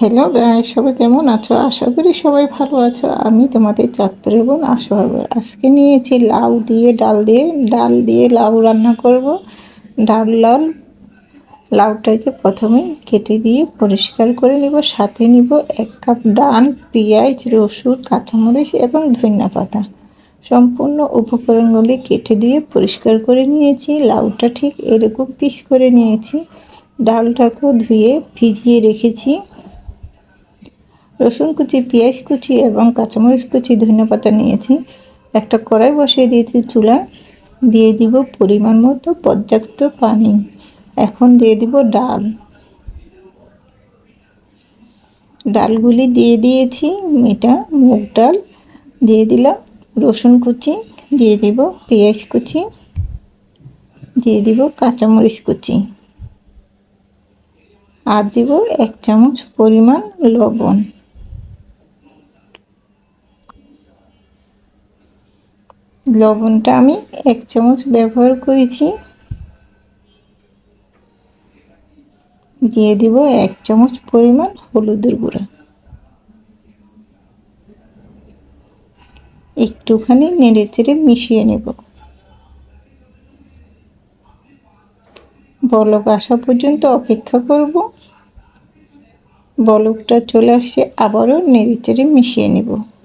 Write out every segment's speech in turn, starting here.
Hello guy সবাই কেমন আছো? আশা করি সবাই ভালো আছো। আমি তোমাদের চাঁদপুরের বোন আশা হবে আজকে নিয়েছি লাউ দিয়ে ডাল দিয়ে ডাল দিয়ে লাউ রান্না করব। ডাল, লাল লাউটাকে প্রথমে কেটে দিয়ে পরিষ্কার করে নিব। সাথে নিব এক কাপ ডাল পেঁয়াজ, রসুন, কাঁচামরিচ এবং ধনিয়া পাতা। সম্পূর্ণ উপকরণগুলি কেটে দিয়ে পরিষ্কার করে নিয়েছি। লাউটা ঠিক এরকম পিস করে নিয়েছি। ডালটাকেও ধুয়ে ভিজিয়ে রেখেছি। রসুন কুচি, পেঁয়াজ কুচি এবং কাঁচামরিচ কুচি ধনে পাতা নিয়েছি। একটা কড়াই বসিয়ে দিয়েছি চুলা। দিয়ে দিব পরিমাণ মতো পর্যাপ্ত পানি। এখন দিয়ে দিব ডাল। ডালগুলি দিয়ে দিয়েছি এটা মুগ ডাল। দিয়ে দিলাম রসুন কুচি। দিয়ে দিব পেঁয়াজ কুচি। দিয়ে দিব কাঁচামরিচ কুচি। আর দিব এক চামচ পরিমাণ লবণ। লবণটা আমি এক চামচ ব্যবহার করেছি। দিয়ে দিব এক চামচ পরিমাণ হলুদের গুঁড়া। একটুখানি নেড়ে চেড়ে মিশিয়ে নেব। বলক আসা পর্যন্ত অপেক্ষা করব। বলকটা চলে আসছে, আবারও নেড়ে চেড়ে মিশিয়ে নেব।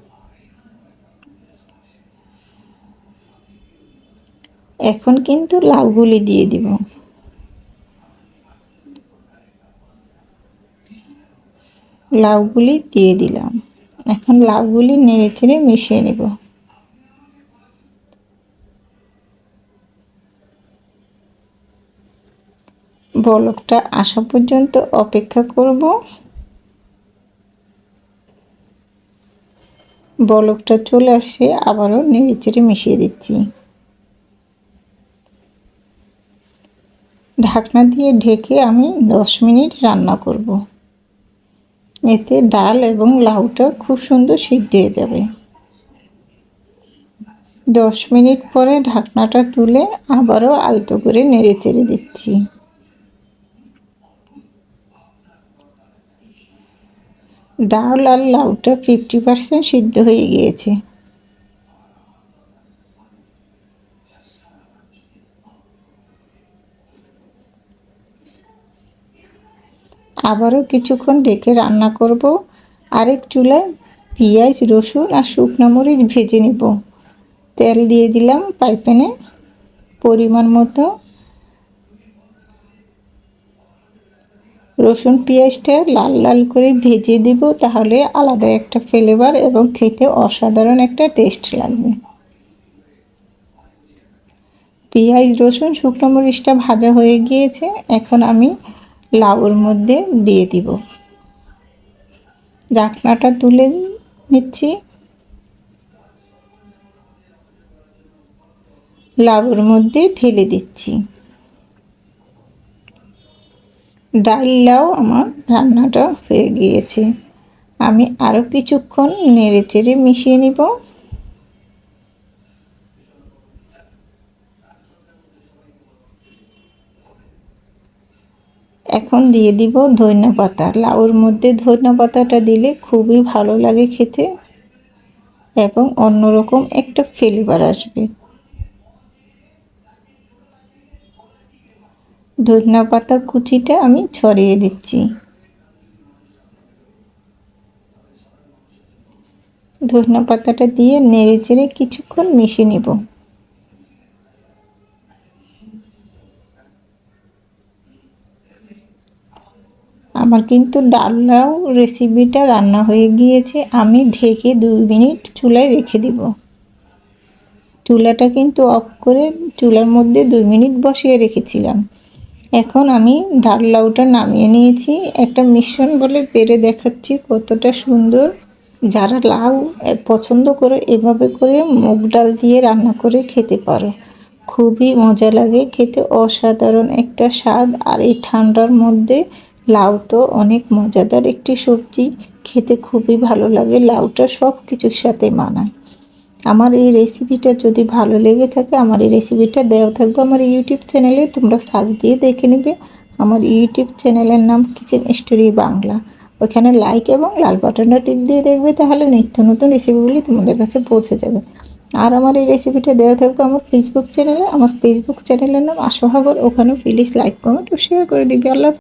এখন কিন্তু লাউগুলি দিয়ে দিব। লাউগুলি দিয়ে দিলাম। এখন লাউগুলি নেড়ে চেড়ে মিশিয়ে নেব। বলকটা আসা পর্যন্ত অপেক্ষা করব। বলকটা চলে আসছে, আবারও নেড়ে চেড়ে মিশিয়ে দিচ্ছি। ঢাকনা দিয়ে ঢেকে আমি দশ মিনিট রান্না করব। এতে ডাল এবং লাউটা খুব সুন্দর সিদ্ধ হয়ে যাবে। দশ মিনিট পরে ঢাকনাটা তুলে আবারও আলতো করে নেড়ে চেড়ে দিচ্ছি। ডাল আর লাউটা ফিফটি পার্সেন্ট সিদ্ধ হয়ে গিয়েছে। আবারও কিছুক্ষণ ডেকে রান্না করব। আরেক চুলায় পেঁয়াজ, রসুন আর শুকনো মরিচ ভেজে নেব। তেল দিয়ে দিলাম পাইপ্যানে পরিমাণ মতো। রসুন পেঁয়াজটা লাল লাল করে ভেজে দেব তাহলে আলাদা একটা ফ্লেভার এবং খেতে অসাধারণ একটা টেস্ট লাগবে। পেঁয়াজ, রসুন, শুকনো মরিচটা ভাজা হয়ে গিয়েছে। এখন আমি লাউর মধ্যে দিয়ে দিব। ডাকনাটা তুলে নিচ্ছি। লাউর মধ্যে ঢেলে দিচ্ছি। ডাল লাউ আমার রান্নাটা হয়ে গিয়েছে। আমি আরও কিছুক্ষণ নেড়ে চেড়ে মিশিয়ে নিব। এখন দিয়ে দিব ধনিয়া পাতা। লাউর মধ্যে ধনিয়া পাতাটা দিলে খুবই ভালো লাগে খেতে এবং অন্যরকম একটা ফ্লেভার আসবে। ধনিয়া পাতা কুচিটা আমি ছড়িয়ে দিচ্ছি। ধনিয়া পাতাটা দিয়ে নেড়ে চেড়ে কিছুক্ষণ মিশিয়ে নেব। আমার কিন্তু ডালনাও রেসিপিটা রান্না হয়ে গিয়েছে, আমি ঢেকে দুই মিনিট চুলায় রেখে দিব। চুলাটা কিন্তু অফ করে চুলার মধ্যে দুই মিনিট বসিয়ে রেখেছিলাম। এখন আমি ডাল লাউটা নামিয়ে নিয়েছি। একটা মিশ্রণ বলে পেরে দেখাচ্ছি কতটা সুন্দর। যারা লাউ পছন্দ করে এভাবে করে মুগ ডাল দিয়ে রান্না করে খেতে পারো। খুবই মজা লাগে, খেতে অসাধারণ একটা স্বাদ। আর এই ঠান্ডার মধ্যে লাউ তো অনেক মজাদার একটি সবজি। খেতে খুবই ভালো লাগে, লাউটা সব কিছুর সাথে মানায়। আমার এই রেসিপিটা যদি ভালো লেগে থাকে, আমার এই রেসিপিটা দেওয়া থাকবে আমার ইউটিউব চ্যানেলে তোমরা সার্চ দিয়ে দেখে নেবে। আমার ইউটিউব চ্যানেলের নাম কিচেন স্টোরি বাংলা ওইখানে লাইক এবং লাল বাটনটা টিপ দিয়ে দেখবে, তাহলে নিত্য নতুন রেসিপিগুলি তোমাদের কাছে পৌঁছে যাবে। আর আমার এই রেসিপিটা দেওয়া থাকবে আমার ফেসবুক চ্যানেলে আমার ফেসবুক চ্যানেলের নাম আশাভাগর ওখানেও প্লিজ লাইক কমেন্ট ও শেয়ার করে দিবি। আল্লাহ।